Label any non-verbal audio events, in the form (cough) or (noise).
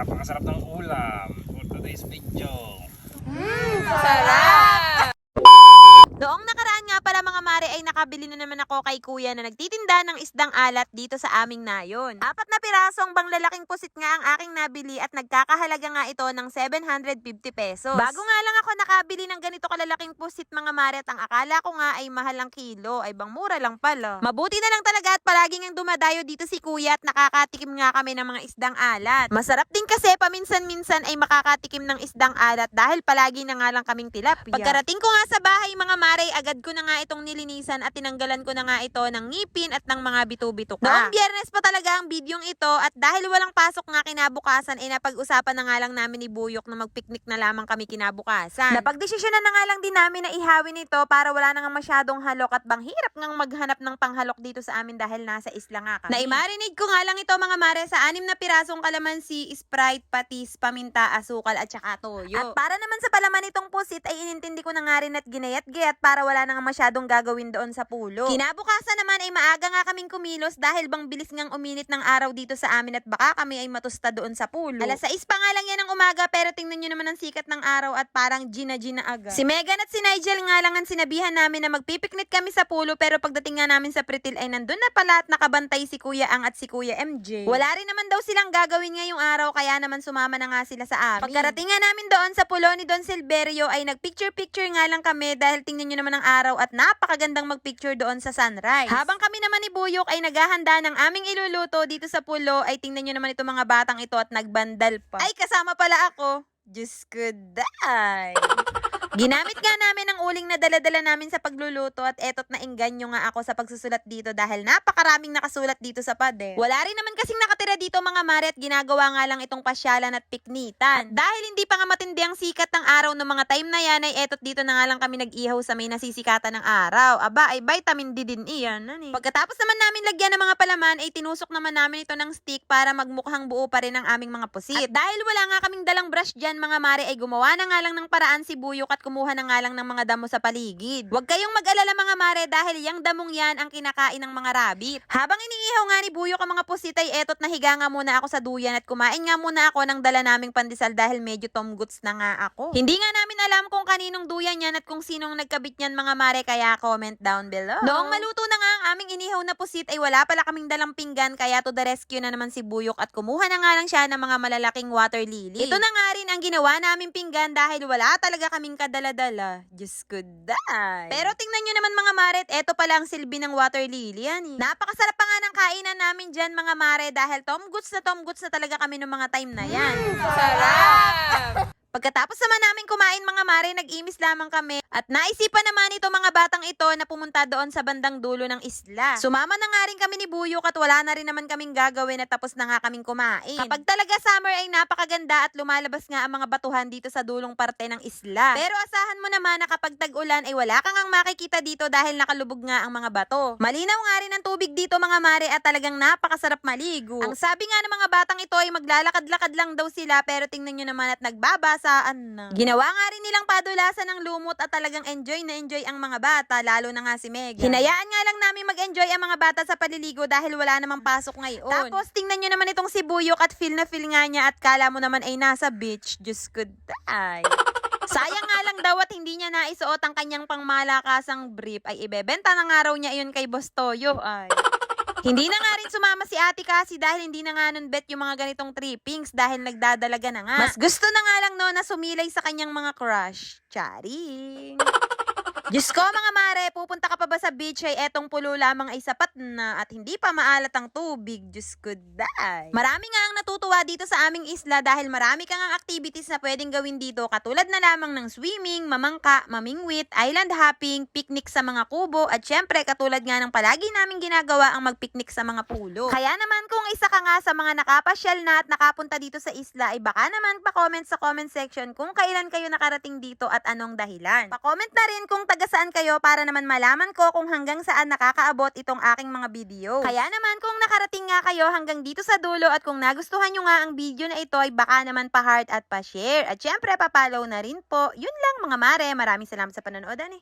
napakasarap ng ulam for today's video. Noong nakaraan nga pala mga mare ay nakabili na naman ako kay kuya na nagtitinda ng isdang alat dito sa aming nayon. Apat na pirasong bang lalaking pusit nga ang aking nabili at nagkakahalaga nga ito ng 750 pesos. Bago nga lang ako nakabili ng ganito kalalaking pusit mga mare at ang akala ko nga ay mahal ang kilo ay bang mura lang pala. Mabuti na lang talaga at palaging ang dumadayo dito si kuya at nakakatikim nga kami ng mga isdang alat. Masarap din kasi paminsan-minsan ay makakatikim ng isdang alat dahil palagi na nga lang kaming tilapia. Pagkarating ko nga sa bahay mga mare, agad ko na nga itong nilinisan at tinanggalan ko na nga ito ng ngipin at ng mga bito-bito ka. Noong biyernes pa talaga ang bidyong ito at dahil walang pasok nga kinabukasan ay napag-usapan na nga lang namin ni Buyok na magpiknik na lamang kami kinabukasan. Napagdesisyon na nga lang din namin na ihawin ito para wala na nga masyadong halok at bang hirap ngang maghanap ng panghalok dito sa amin dahil nasa isla nga kami. Naimarinate ko nga lang ito mga mare sa anim na pirasong kalamansi, sprite, patis, paminta, asukal at saka toyo. At para naman sa palaman nitong pusit ay inintindi ko na nga rin at ginayat-gayat para wala na nga masyadong gagawin doon sa pulo. Kinabukasan naman ay maaga nga kaming kumilos dahil bang bilis ngang uminit ng araw dito sa amin at baka kami ay matusta doon sa pulo. Alas 6 pa nga lang yan ng umaga pero tingnan nyo naman ang sikat ng araw at parang gina-gina agad. Si Megan at si Nigel nga lang ang sinabihan namin na magpipiknik kami sa pulo pero pagdating nga namin sa Pritil ay nandun na pala at nakabantay si Kuya Ang at si Kuya MJ. Wala rin naman daw silang gagawin ngayong araw kaya naman sumama na nga sila sa amin. Pagkarating nga namin doon sa pulo ni Don Silverio ay nagpicture-picture nga lang kami dahil tingnan nyo naman ang araw at napakagandang magpicture doon sa sunrise. Habang kami naman ni Buyok ay naghahanda ng aming iluluto dito sa pulo ay tingnan nyo naman itong mga batang ito at nagbandal pa. Ay kasama pala ako. Diyos ko, day. (laughs) Ginamit nga namin ang uling na daladala namin sa pagluluto at etot na engganyo nga ako sa pagsusulat dito dahil napakaraming nakasulat dito sa pader. Wala rin naman kasing nakatira dito mga mare at ginagawa nga lang itong pasyalan at piknitan. At dahil hindi pa nga matindi ang sikat ng araw ng mga time na yan ay etot dito na nga lang kami nag-ihaw sa may nasisikatan ng araw. Aba ay vitamin D din iyan. Eh. Pagkatapos naman namin lagyan ng mga palaman ay tinusok naman namin ito ng stick para magmukhang buo pa rin ang aming mga pusit. At dahil wala nga kaming dalang brush dyan mga mare ay gumawa na nga lang ng paraan si Buyok at kumuha na nga lang ng mga damo sa paligid. Huwag kayong mag-alala mga mare dahil yung damong yan ang kinakain ng mga rabbit. Habang iniihaw nga ni Buyok ang mga pusit ay etot na higa nga muna ako sa duyan at kumain nga muna ako ng dala naming pandesal dahil medyo tom goods na nga ako. Hindi nga namin alam kung kaninong duyan yan at kung sinong nagkabit niyan mga mare kaya comment down below. Noong maluto na nga ang aming inihaw na pusit ay wala pala kaming dalang pinggan kaya to the rescue na naman si Buyok at kumuha na nga lang siya ng mga malalaking water lily. Ito na nga rin ang ginawa naming pinggan dahil wala talaga kaming kadala-dala. Diyos ko, day. Pero tingnan nyo naman mga maret, eto pala ang silbi ng water lily yan eh. Napakasarap pa nga ng kainan namin dyan mga mare dahil tom goods na tom goods na talaga kami ng mga time na yan. Sarap! (laughs) Pagkatapos naman namin kumain mga mare, nag-imis lamang kami at naisipan naman ito mga batang ito na pumunta doon sa bandang dulo ng isla. Sumama na nga rin kami ni Buyok at wala na rin naman kaming gagawin at tapos na nga kaming kumain. Kapag talaga summer ay napakaganda at lumalabas nga ang mga batuhan dito sa dulong parte ng isla. Pero asahan mo naman na kapag tag-ulan ay wala kang ang makikita dito dahil nakalubog nga ang mga bato. Malinaw nga rin ang tubig dito mga mare at talagang napakasarap maligo. Ang sabi nga ng mga batang ito ay maglalakad-lakad lang daw sila pero tingnan nyo naman at nagbabasaan na. Ginawa nga rin nilang padulasan ng lumot at talagang enjoy na enjoy ang mga bata lalo na nga si Megan. Hinayaan nga lang namin mag-enjoy ang mga bata sa paliligo dahil wala namang pasok ngayon. Tapos tingnan nyo naman itong si Buyok at feel na feel nga niya at kala mo naman ay nasa beach. Diyos ko, day. (laughs) Sayang nga lang daw at hindi niya naisuot ang kanyang pangmalakasang brief ay ibebenta na nga raw niya iyon kay Boss Toyo ay. Hindi na nga rin sumama si ate kasi dahil hindi na nga nun bet yung mga ganitong trippings dahil nagdadalaga na nga. Mas gusto na nga lang no na sumilay sa kanyang mga crush. Charing! Diyos ko mga mare, pupunta ka pa ba sa beach ay etong pulo lamang ay sapat na at hindi pa maalat ang tubig. Diyos ko, day. Marami nga ang natutuwa dito sa aming isla dahil marami kang ang activities na pwedeng gawin dito katulad na lamang ng swimming, mamangka, mamingwit, island hopping, picnic sa mga kubo at syempre katulad nga ng palagi namin ginagawa ang magpiknik sa mga pulo. Kaya naman kung isa ka nga sa mga nakapasyal na at nakapunta dito sa isla ay baka naman pa-comment sa comment section kung kailan kayo nakarating dito at anong dahilan. Pa-comment na rin kung taga saan kayo para naman malaman ko kung hanggang saan nakakaabot itong aking mga video. Kaya naman kung nakarating nga kayo hanggang dito sa dulo at kung nagustuhan nyo nga ang video na ito ay baka naman pa-heart at pa-share. At syempre pa-follow na rin po. Yun lang mga mare. Maraming salamat sa panonood ani.